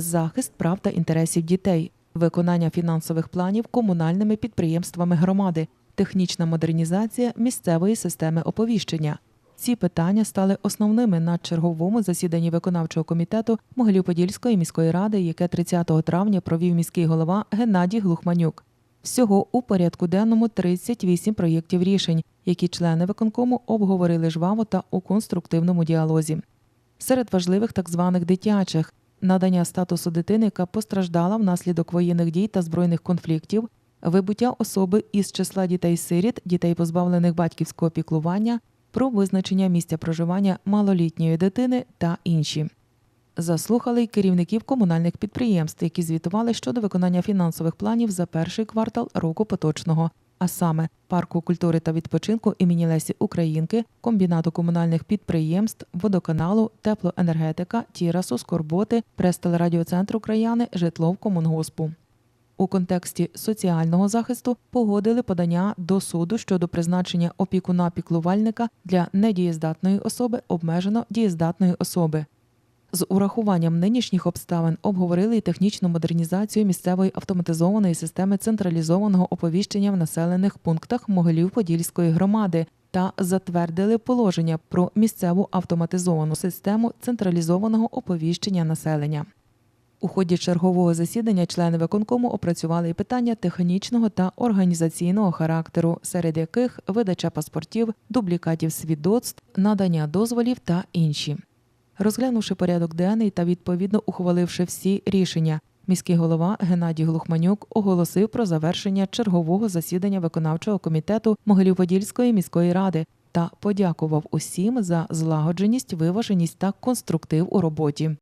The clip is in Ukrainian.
захист прав та інтересів дітей, виконання фінансових планів комунальними підприємствами громади, технічна модернізація місцевої системи оповіщення. Ці питання стали основними на черговому засіданні виконавчого комітету Могилів-Подільської міської ради, яке 30 травня провів міський голова Геннадій Глухманюк. Всього у порядку денному 38 проєктів рішень, які члени виконкому обговорили жваво та у конструктивному діалозі. Серед важливих так званих дитячих надання статусу дитини, яка постраждала внаслідок воєнних дій та збройних конфліктів, вибуття особи із числа дітей-сиріт, дітей, позбавлених батьківського піклування, про визначення місця проживання малолітньої дитини та інші. Заслухали й керівників комунальних підприємств, які звітували щодо виконання фінансових планів за перший квартал року поточного, а саме парку культури та відпочинку імені Лесі Українки, комбінату комунальних підприємств, водоканалу, теплоенергетика, Тірасу, Скорботи, прес-телерадіоцентру Краяни, житлов комунгоспу. У контексті соціального захисту погодили подання до суду щодо призначення опікуна-піклувальника для недієздатної особи обмежено дієздатної особи. З урахуванням нинішніх обставин обговорили й технічну модернізацію місцевої автоматизованої системи централізованого оповіщення в населених пунктах Могилів-Подільської громади та затвердили положення про місцеву автоматизовану систему централізованого оповіщення населення. У ході чергового засідання члени виконкому опрацювали і питання технічного та організаційного характеру, серед яких видача паспортів, дублікатів свідоцтв, надання дозволів та інші. Розглянувши порядок денний та відповідно ухваливши всі рішення, міський голова Геннадій Глухманюк оголосив про завершення чергового засідання виконавчого комітету Могилів-Подільської міської ради та подякував усім за злагодженість, виваженість та конструктив у роботі.